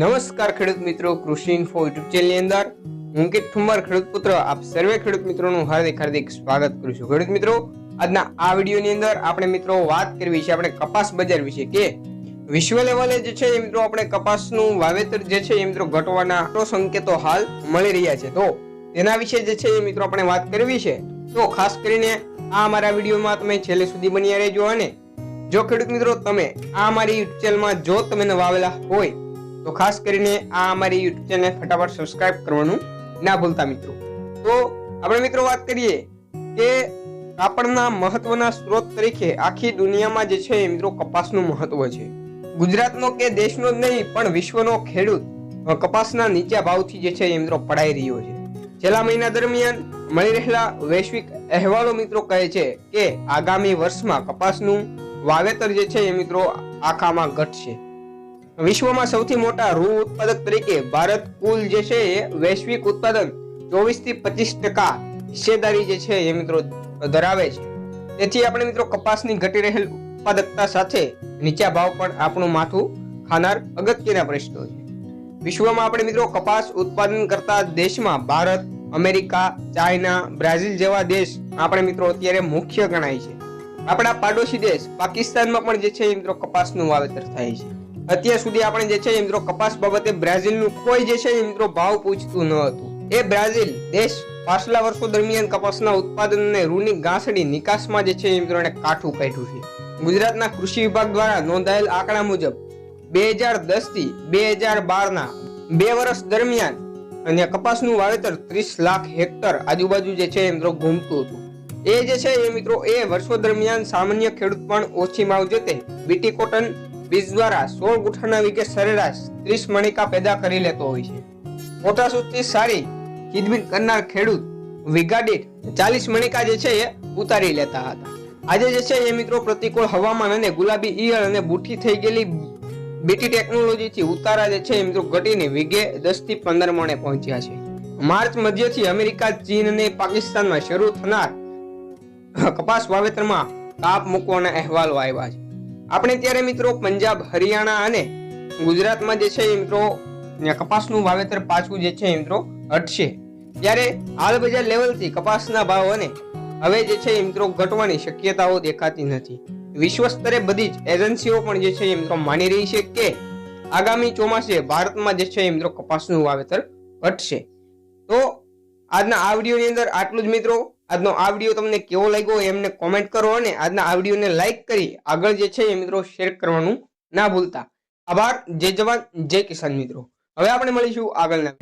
નમસ્કાર ખેડૂત મિત્રો, કૃષિ ઇન્ફો યુટ્યુબ ચેનલની અંદર. હું કે ઠુમર ખેડૂત પુત્ર. આપ સર્વે ખેડૂત મિત્રોનું હાર્દિક હાર્દિક સ્વાગત કરું છું. ખેડૂત મિત્રો, આજના આ વિડીયોની અંદર આપણે મિત્રો વાત કરવી છે આપણે કપાસ બજાર વિશે કે વિશ્વ લેવલે જે છે મિત્રો આપણે કપાસનું વાવેતર જે છે એ મિત્રો ઘટવાના સંકેતો હાલ મળી રહ્યા છે. તો તેના વિશે જે છે એ મિત્રો આપણે વાત કરવી છે. તો ખાસ કરીને આ અમારા વિડીયોમાં તમે છેલ્લે સુધી બન્યા રહેજો અને જો ખેડૂત મિત્રો તમે આ અમારી યુટ્યુબ ચેનલમાં જો તમે નવા આવેલા હોય તો ખાસ કરીને આ અમારી યુટ્યુબ ચેનલ ફટાફટ સબસ્ક્રાઇબ કરવાનું ના ભૂલતા મિત્રો. તો આપણે મિત્રો વાત કરીએ કે કાપડના મહત્વના સ્ત્રોત તરીકે આખી દુનિયામાં જે છે મિત્રો કપાસનું મહત્વ છે. ગુજરાતનો કે દેશનો જ નહીં, પણ વિશ્વનો ખેડૂત કપાસના નીચા ભાવથી જે છે એ મિત્રો પડાઈ રહ્યો છે. છેલ્લા મહિના દરમિયાન મળી રહેલા વૈશ્વિક અહેવાલો મિત્રો કહે છે કે આગામી વર્ષમાં કપાસનું વાવેતર જે છે એ મિત્રો આખામાં ઘટશે. વિશ્વમાં સૌથી મોટા રૂ ઉત્પાદક તરીકે ભારત કુલ જે છે એ વૈશ્વિક ઉત્પાદન ચોવીસથી પચીસ ટકા હિસ્સેદારી જે છે એ મિત્રો ધરાવે છે. તેથી આપણે મિત્રો કપાસની ઘટી રહેલ ઉત્પાદકતા સાથે નીચા ભાવ પણ આપણું માથું ખાનાર અગત્યના પ્રશ્નો છે. વિશ્વમાં આપણે મિત્રો કપાસ ઉત્પાદન કરતા દેશમાં ભારત, અમેરિકા, ચાઇના, બ્રાઝિલ જેવા દેશ આપણે મિત્રો અત્યારે મુખ્ય ગણાય છે. આપણા પાડોશી દેશ પાકિસ્તાનમાં પણ જે છે મિત્રો કપાસનું વાવેતર થાય છે. અત્યાર સુધી આપણે જે છે મિત્રો કપાસ બાબતે બ્રાઝિલનું કોઈ જે છે મિત્રો ભાવ પૂછતું ન હતું. એ બ્રાઝિલ દેશ પાછલા વર્ષો દરમિયાન કપાસના ઉત્પાદન અને રૂની ગાંસડી નિકાસમાં જે છે મિત્રો એને કાઠું કાઢ્યું છે. ગુજરાતના કૃષિ વિભાગ દ્વારા નોંધાયેલ આંકડા મુજબ બે હજાર દસથી બે હજાર બાર ના બે વર્ષ દરમિયાન અને કપાસનું વાવેતર ત્રીસ લાખ હેક્ટર આજુબાજુ જે છે મિત્રો ઘૂમતું હતું. એ જે છે એ મિત્રો એ વર્ષો દરમિયાન સામાન્ય ખેડૂત પણ ઓછી માવજતે બીટી કોટન બીજ દ્વારા સોળ ગુઠાના વિકે સરેરાશ ત્રીસ મણિકા પેદા કરી લેતો હોય છે. પોટાશ ઉત્તી સારી ખીદબીન કરનાર ખેડૂત વીઘા ચાલીસ મણિકા જે છે એ ઉતારી લેતા હતા. આજે જે છે એ મિત્રો પ્રતિકૂળ હવામાન અને ગુલાબી ઈયળ અને બુઠી થઈ ગયેલી બીટી ટેકનોલોજીથી ઉતારા જે છે એ મિત્રો ઘટીને વીઘે દસથી પંદર મણે પહોંચ્યા છે. માર્ચ મધ્યથી અમેરિકા, ચીન અને પાકિસ્તાનમાં શરૂ થનાર કપાસ વાવેતરમાં કાપ મૂકવાના અહેવાલો આવ્યા છે. આપણે ત્યારે મિત્રો પંજાબ, હરિયાણા અને ગુજરાતમાં જે છે મિત્રો કપાસનું વાવેતર પાછું જે છે મિત્રો હટશે. ત્યારે હાલ બજાર લેવલથી કપાસના ભાવ અને હવે જે છે મિત્રો ઘટવાની શક્યતાઓ દેખાતી નથી. વિશ્વ સ્તરે બધી જ એજન્સીઓ પણ જે છે મિત્રો માની રહી છે કે આગામી ચોમાસે ભારતમાં જે છે મિત્રો કપાસનું વાવેતર ઘટશે. તો આજના આ વિડીયોની અંદર આટલું જ મિત્રો. આજનો આ વીડિયો તમને કેવો લાગ્યો એમને કોમેન્ટ કરો અને આજના આ વિડીયોને લાઈક કરી આગળ જે છે એ મિત્રો શેર કરવાનું ના ભૂલતા. આભાર. જય જવાન. જય કિસાન મિત્રો. હવે આપણે મળીશું આગળના